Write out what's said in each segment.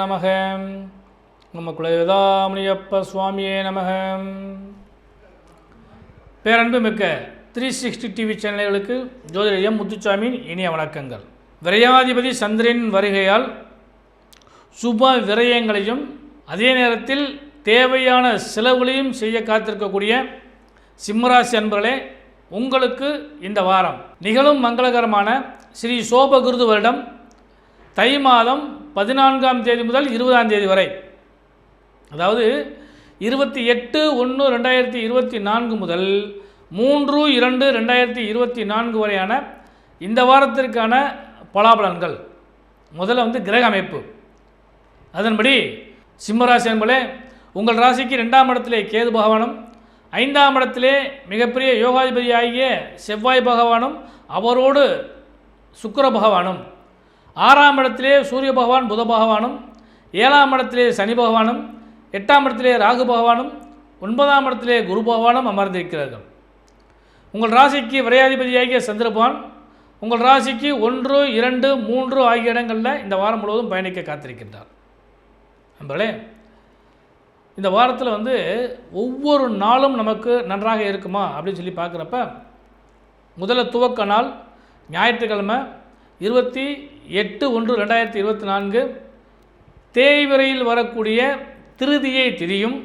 நமக. நம்ம குலவேதாமணியப்ப சுவாமியே நமக. பேரன்பு மிக்க த்ரீ சிக்ஸ்டி டிவி சேனல்களுக்கு ஜோதிடர் எம் முத்துச்சாமியின் இனிய வணக்கங்கள். விரையாதிபதி சந்திரன் வருகையால் சுப விரயங்களையும் அதே நேரத்தில் தேவையான செலவுகளையும் செய்ய காத்திருக்கக்கூடிய சிம்மராசி அன்பர்களே உங்களுக்கு இந்த வாரம் நிகழும் மங்களகரமான ஸ்ரீ சோபகிருது வருடம் தை மாதம் பதினான்காம் தேதி முதல் இருபதாம் தேதி வரை. அதாவது இருபத்தி எட்டு ஒன்று ரெண்டாயிரத்தி இருபத்தி நான்கு முதல் மூன்று இரண்டு ரெண்டாயிரத்தி இருபத்தி நான்கு வரையான இந்த வாரத்திற்கான பலாபலன்கள். முதல்ல வந்து கிரக அமைப்பு. அதன்படி சிம்மராசி என்பளே உங்கள் ராசிக்கு ரெண்டாம் இடத்திலே கேது பகவானும் ஐந்தாம் இடத்திலே மிகப்பெரிய யோகாதிபதி ஆகிய செவ்வாய் பகவானும் அவரோடு சுக்கர பகவானும். ஆறாம் இடத்திலே சூரிய பகவான் புத பகவானும் ஏழாம் இடத்திலே சனி பகவானும் எட்டாம் இடத்திலே ராகு பகவானும் ஒன்பதாம் இடத்திலே குரு பகவானும் அமர்ந்திருக்கிறார்கள். உங்கள் ராசிக்கு விரையாதிபதியாகிய சந்திரபகவான் உங்கள் ராசிக்கு ஒன்று இரண்டு மூன்று ஆகிய இடங்களில் இந்த வாரம் முழுவதும் பயணிக்க காத்திருக்கின்றார். நம்பளே இந்த வாரத்தில் வந்து ஒவ்வொரு நாளும் நமக்கு நன்றாக இருக்குமா அப்படின்னு சொல்லி பார்க்குறப்ப முதல்ல துவக்க நாள் ஞாயிற்றுக்கிழமை இருபத்தி எட்டு ஒன்று ரெண்டாயிரத்தி இருபத்தி நான்கு தேய்விரையில் வரக்கூடிய திருதியை திரியும்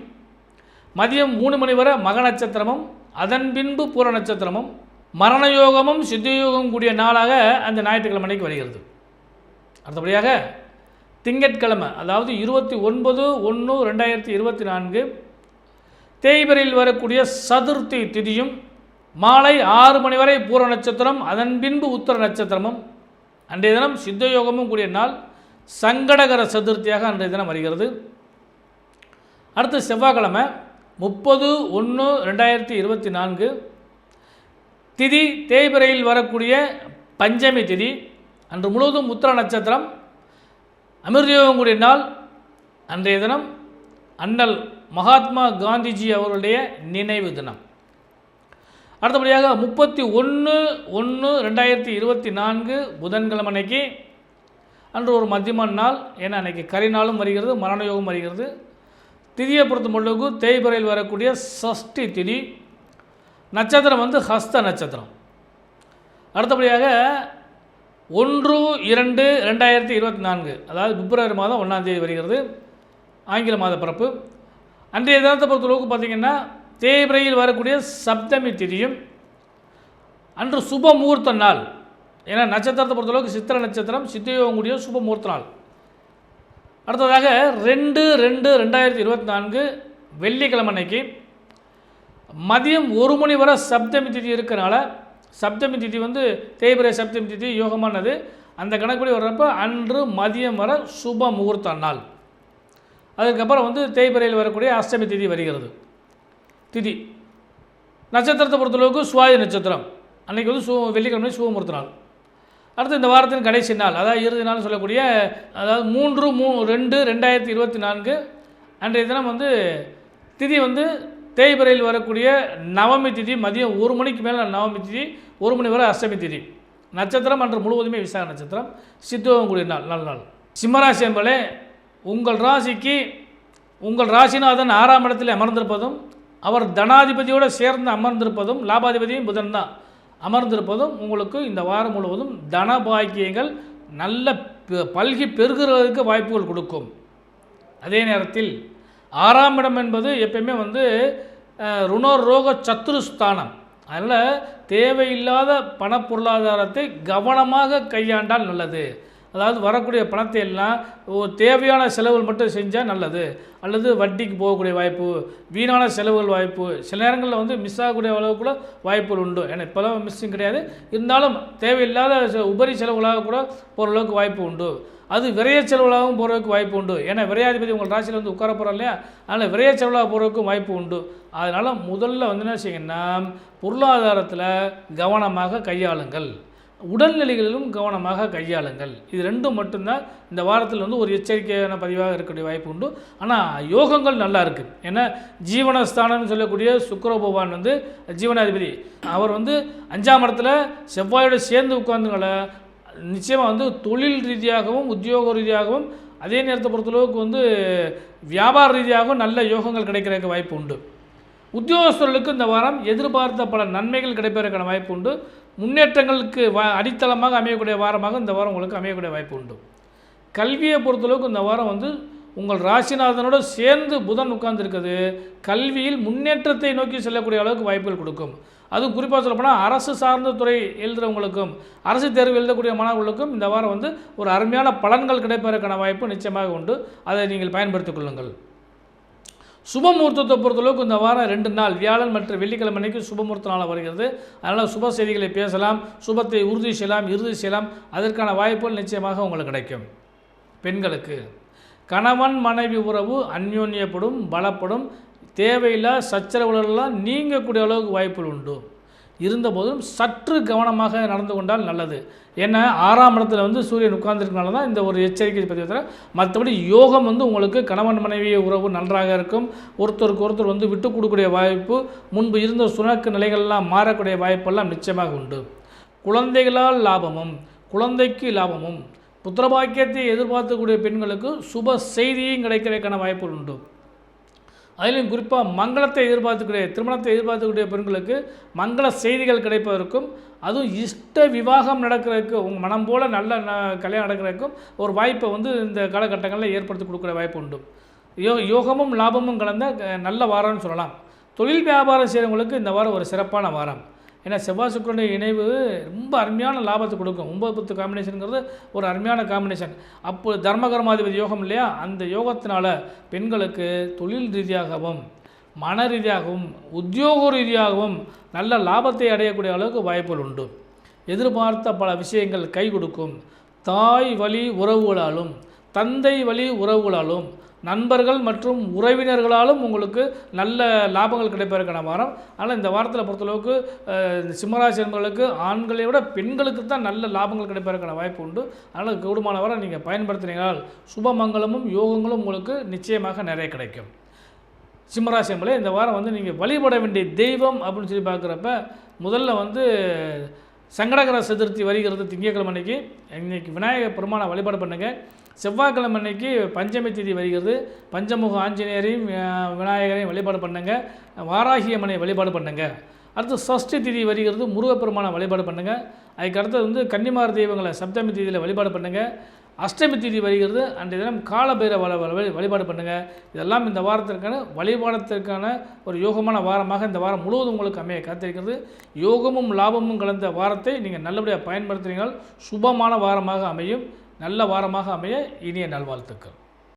மதியம் மூணு மணி வரை மக நட்சத்திரமும் அதன் பின்பு பூர நட்சத்திரமும் மரணயோகமும் சித்தயோகமும் கூடிய நாளாக அந்த ஞாயிற்றுக்கிழமை அன்னைக்கு வருகிறது. அடுத்தபடியாக திங்கட்கிழமை அதாவது இருபத்தி ஒன்பது ஒன்று ரெண்டாயிரத்தி இருபத்தி நான்கு தேய்பிரையில் வரக்கூடிய சதுர்த்தி திதியும் மாலை ஆறு மணி வரை பூர நட்சத்திரம் அதன் பின்பு உத்தர நட்சத்திரமும் அன்றைய தினம் சித்தயோகமும் கூடிய நாள் சங்கடகர சதுர்த்தியாக அன்றைய தினம் வருகிறது. அடுத்து செவ்வாய்க்கிழமை முப்பது ஒன்று ரெண்டாயிரத்தி இருபத்தி நான்கு. திதி தேய்பிரையில் வரக்கூடிய பஞ்சமி திதி. அன்று முழுவதும் உத்திர நட்சத்திரம். அமிர்தயோகம் கூடிய நாள் அன்றைய தினம். அண்ணல் மகாத்மா காந்திஜி அவர்களுடைய நினைவு தினம். அடுத்தபடியாக முப்பத்தி ஒன்று ஒன்று ரெண்டாயிரத்தி இருபத்தி நான்கு புதன்கிழமை அன்னைக்கு அன்று ஒரு மத்தியம நாள் ஏன்னா அன்றைக்கி கரிநாளும் வருகிறது மரணயோகம் வருகிறது. திதியை பொறுத்த மட்டுக்கு தேய்பிறையில் வரக்கூடிய சஷ்டி திதி நட்சத்திரம் வந்து ஹஸ்த நட்சத்திரம். அடுத்தபடியாக ஒன்று இரண்டு ரெண்டாயிரத்தி இருபத்தி நான்கு அதாவது பிப்ரவரி மாதம் ஒன்றாம் தேதி வருகிறது ஆங்கில மாத பிறப்பு. அன்றைய தினத்தை பொறுத்தளவுக்கு பார்த்திங்கன்னா தேய்பிரையில் வரக்கூடிய சப்தமி திதியும் அன்று சுப முகூர்த்த நாள். ஏன்னா நட்சத்திரத்தை பொறுத்தளவுக்கு சித்திர நட்சத்திரம் சித்தியோகக்கூடிய சுப முகூர்த்த நாள். அடுத்ததாக ரெண்டு ரெண்டு ரெண்டாயிரத்தி இருபத்தி நான்கு வெள்ளிக்கிழமை அன்னைக்கு மதியம் ஒரு மணி வரை சப்தமி திதி இருக்கிறனால சப்தமி திதி வந்து தேய்பிரை சப்தமி திதி யோகமானது. அந்த கணக்குப்படி வர்றப்ப அன்று மதியம் வர சுப முகூர்த்த நாள். அதுக்கப்புறம் வந்து தேய்பிரையில் வரக்கூடிய அஷ்டமி திதி வருகிறது. திதி. நட்சத்திரத்தை பொறுத்தளவுக்கு சுவாதி நட்சத்திரம். அன்றைக்கி வந்து சு வெள்ளிக்கிழமை சுபமுகூர்த்த நாள் அடுத்து இந்த வாரத்தின் கடைசி நாள் அதாவது இறுதி நாள் சொல்லக்கூடிய அதாவது மூன்று மூ ரெண்டு ரெண்டாயிரத்தி இருபத்தி நான்கு அன்றைய தினம் வந்து திதி வந்து தேய்பிரையில் வரக்கூடிய நவமி திதி மதியம் ஒரு மணிக்கு மேலே நவமி திதி ஒரு மணி வரை அஷ்டமி திதி. நட்சத்திரம் அன்று முழுவதுமே விசாக நட்சத்திரம். சித்துவம் கூடிய நாள் நல்ல நாள். சிம்மராசி என்பதே உங்கள் ராசிக்கு உங்கள் ராசிநாதன் ஆறாம் இடத்தில் அமர்ந்திருப்பதும் அவர் தனாதிபதியோடு சேர்ந்து அமர்ந்திருப்பதும் லாபாதிபதியும் புதன் தான். அமர்ந்திருப்பதும் உங்களுக்கு இந்த வாரம் முழுவதும் தன பாக்கியங்கள் நல்ல பல்கி பெருகிறதுக்கு வாய்ப்புகள் கொடுக்கும். அதே நேரத்தில் ஆறாம் இடம் என்பது எப்பயுமே வந்து ருணரோக சத்துருஸ்தானம் அதனால் தேவையில்லாத பண பொருளாதாரத்தை கவனமாக கையாண்டால் நல்லது. அதாவது வரக்கூடிய பணத்தை எல்லாம் தேவையான செலவுகள் மட்டும் செஞ்சால் நல்லது. அல்லது வட்டிக்கு போகக்கூடிய வாய்ப்பு வீணான செலவுகள் வாய்ப்பு சில நேரங்களில் வந்து மிஸ் ஆகக்கூடிய அளவு கூட வாய்ப்புகள் உண்டு. ஏன்னா இப்போலாம் மிஸ்ஸும் கிடையாது. இருந்தாலும் தேவையில்லாத உபரி செலவுகளாக கூட போகிற அளவுக்கு வாய்ப்பு உண்டு. அது விரைய செலவுகளாகவும் போகிறதுக்கு வாய்ப்பு உண்டு. ஏன்னா விரையாதிபதி உங்கள் ராசியில் வந்து உட்கார போகிறோம் இல்லையா? அதனால் விரைய செலவாக போகிறதுக்கும் வாய்ப்பு உண்டு. அதனால் முதல்ல வந்து என்ன செய்யுங்கன்னா பொருளாதாரத்தில் கவனமாக கையாளுங்கள். உடல்நிலைகளிலும் கவனமாக கையாளுங்கள். இது ரெண்டும் மட்டும்தான் இந்த வாரத்தில் வந்து ஒரு எச்சரிக்கையான பதிவாக இருக்கக்கூடிய வாய்ப்பு உண்டு. ஆனால் யோகங்கள் நல்லா இருக்குது ஏன்னா ஜீவனஸ்தானம்னு சொல்லக்கூடிய சுக்கர பகவான் வந்து ஜீவனாதிபதி அவர் வந்து அஞ்சாம் இடத்துல செவ்வாயோட சேர்ந்து உட்கார்ந்துங்கள நிச்சயமாக வந்து தொழில் ரீதியாகவும் உத்தியோக ரீதியாகவும் அதே நேரத்தை பொறுத்தளவுக்கு வந்து வியாபார ரீதியாகவும் நல்ல யோகங்கள் கிடைக்கிறதுக்கு வாய்ப்பு உண்டு. உத்தியோகஸ்தர்களுக்கு இந்த வாரம் எதிர்பார்த்த பல நன்மைகள் கிடைப்பதற்கான வாய்ப்பு உண்டு. முன்னேற்றங்களுக்கு வ அடித்தளமாக அமையக்கூடிய வாரமாக இந்த வாரம் உங்களுக்கு அமையக்கூடிய வாய்ப்பு உண்டு. கல்வியை பொறுத்தளவுக்கு இந்த வாரம் வந்து உங்கள் ராசிநாதனோடு சேர்ந்து புதன் உட்கார்ந்துருக்குது. கல்வியில் முன்னேற்றத்தை நோக்கி செல்லக்கூடிய அளவுக்கு வாய்ப்புகள் கொடுக்கும். அதுவும் குறிப்பாக சொல்லப்போனால் அரசு சார்ந்த துறை எழுதுகிறவங்களுக்கும் அரசு தேர்வு எழுதக்கூடிய மாணவர்களுக்கும் இந்த வாரம் வந்து ஒரு அருமையான பலன்கள் கிடைப்பதற்கான வாய்ப்பு நிச்சயமாக உண்டு. அதை நீங்கள் பயன்படுத்திக் கொள்ளுங்கள். சுபமுகூர்த்தத்தை பொறுத்தளவுக்கு இந்த வாரம் ரெண்டு நாள் வியாழன் மற்றும் வெள்ளிக்கிழமை அன்னைக்கு சுபமுகூர்த்த நாளாக வருகிறது. அதனால் சுப செய்திகளை பேசலாம் சுபத்தை உறுதி செய்யலாம் இறுதி செய்யலாம். அதற்கான வாய்ப்புகள் நிச்சயமாக உங்களுக்கு கிடைக்கும். பெண்களுக்கு கணவன் மனைவி உறவு அந்யோன்யப்படும் பலப்படும். தேவையில்லா சச்சரவுகளெல்லாம் நீங்கக்கூடிய அளவுக்கு வாய்ப்புகள் உண்டு. இருந்தபோதும் சற்று கவனமாக நடந்து கொண்டால் நல்லது. ஏன்னா ஆறாம் இடத்துல வந்து சூரியன் உட்கார்ந்துருக்கனால தான் இந்த ஒரு எச்சரிக்கை பற்றி தவிர மற்றபடி யோகம் வந்து உங்களுக்கு கணவன் மனைவி உறவு நன்றாக இருக்கும். ஒருத்தருக்கு ஒருத்தர் வந்து விட்டு கொடுக்கக்கூடிய வாய்ப்பு முன்பு இருந்த சுணக்கு நிலைகள்லாம் மாறக்கூடிய வாய்ப்பெல்லாம் நிச்சயமாக உண்டு. குழந்தைகளால் லாபமும் குழந்தைக்கு லாபமும் புத்திரபாக்கியத்தை எதிர்பார்க்கக்கூடிய பெண்களுக்கு சுப செய்தியும் கிடைக்கிறதுக்கான வாய்ப்புகள் உண்டு. அதிலும் குறிப்பாக மங்களத்தை எதிர்பார்த்துக்கூடிய திருமணத்தை எதிர்பார்த்துக்கூடிய பெண்களுக்கு மங்கள செய்திகள் கிடைப்பதற்கும் அதுவும் இஷ்ட விவாகம் நடக்கிறதுக்கு உங்கள் மனம் போல் நல்ல ந- கல்யாணம் நடக்கிறதுக்கும் ஒரு வாய்ப்பை வந்து இந்த காலகட்டங்களில் ஏற்படுத்தி கொடுக்குற வாய்ப்பு உண்டு. யோ யோகமும் லாபமும் கலந்த நல்ல வாரம்னு சொல்லலாம். தொழில் வியாபாரம் செய்கிறவங்களுக்கு இந்த வாரம் ஒரு சிறப்பான வாரம். ஏன்னா செவ்வாய் சுக்கரனுடைய இணைவு ரொம்ப அருமையான லாபத்தை கொடுக்கும். ஒன்பது பத்து காம்பினேஷனுங்கிறது ஒரு அருமையான காம்பினேஷன் அப்போ தர்மகர்மாதிபதி யோகம் இல்லையா? அந்த யோகத்தினால் பெண்களுக்கு தொழில் ரீதியாகவும் மன ரீதியாகவும் உத்தியோக ரீதியாகவும் நல்ல லாபத்தை அடையக்கூடிய அளவுக்கு வாய்ப்புகள் உண்டு. எதிர்பார்த்த பல விஷயங்கள் கை கொடுக்கும். தாய் வழி உறவுகளாலும் தந்தை வழி உறவுகளாலும் நண்பர்கள் மற்றும் உறவினர்களாலும் உங்களுக்கு நல்ல லாபங்கள் கிடைப்பதற்கான வாரம். ஆனால் இந்த வாரத்தில் பொறுத்தளவுக்கு இந்த சிம்மராசி என்பவர்களுக்கு ஆண்களை விட பெண்களுக்கு தான் நல்ல லாபங்கள் கிடைப்பதற்கான வாய்ப்பு உண்டு. அதனால் கூடுமான வாரம் நீங்கள் பயன்படுத்தினீங்களால் சுபமங்கலமும் யோகங்களும் உங்களுக்கு நிச்சயமாக நிறைய கிடைக்கும். சிம்மராசி என்பதே இந்த வாரம் வந்து நீங்கள் வழிபட வேண்டிய தெய்வம் அப்படின்னு சொல்லி பார்க்குறப்ப முதல்ல வந்து சங்கடகர சதுர்த்தி வருகிறது திங்கட்கிழமை அன்னைக்கு. இன்னைக்கு விநாயகர் பெருமானை வழிபாடு பண்ணுங்கள் செவ்வாய்க்கிழமை அன்னைக்கு பஞ்சமி திதி வருகிறது. பஞ்சமுக ஆஞ்சநேயரையும் விநாயகரையும் வழிபாடு பண்ணுங்க. வாராகி அம்மனை வழிபாடு பண்ணுங்க. அடுத்து சஷ்டி திதி வருகிறது. முருகப்பெருமானை வழிபாடு பண்ணுங்க. அதுக்கு அடுத்தது வந்து கன்னிமார் தெய்வங்களை சப்தமி திதியில் வழிபாடு பண்ணுங்க. அஷ்டமி திதி வருகிறது. அன்றைய தினம் காலபைர வழி வழிபாடு பண்ணுங்கள் இதெல்லாம் இந்த வாரத்திற்கான வழிபாடத்திற்கான ஒரு யோகமான வாரமாக இந்த வாரம் முழுவதும் உங்களுக்கு அமைய காத்திருக்கிறது. யோகமும் லாபமும் கலந்த வாரத்தை நீங்கள் நல்லபடியாக பயன்படுத்தினீங்கள் சுபமான வாரமாக அமையும். நல்ல வாரமாக அமைய இனிய நல்வாழ்த்துக்கள்.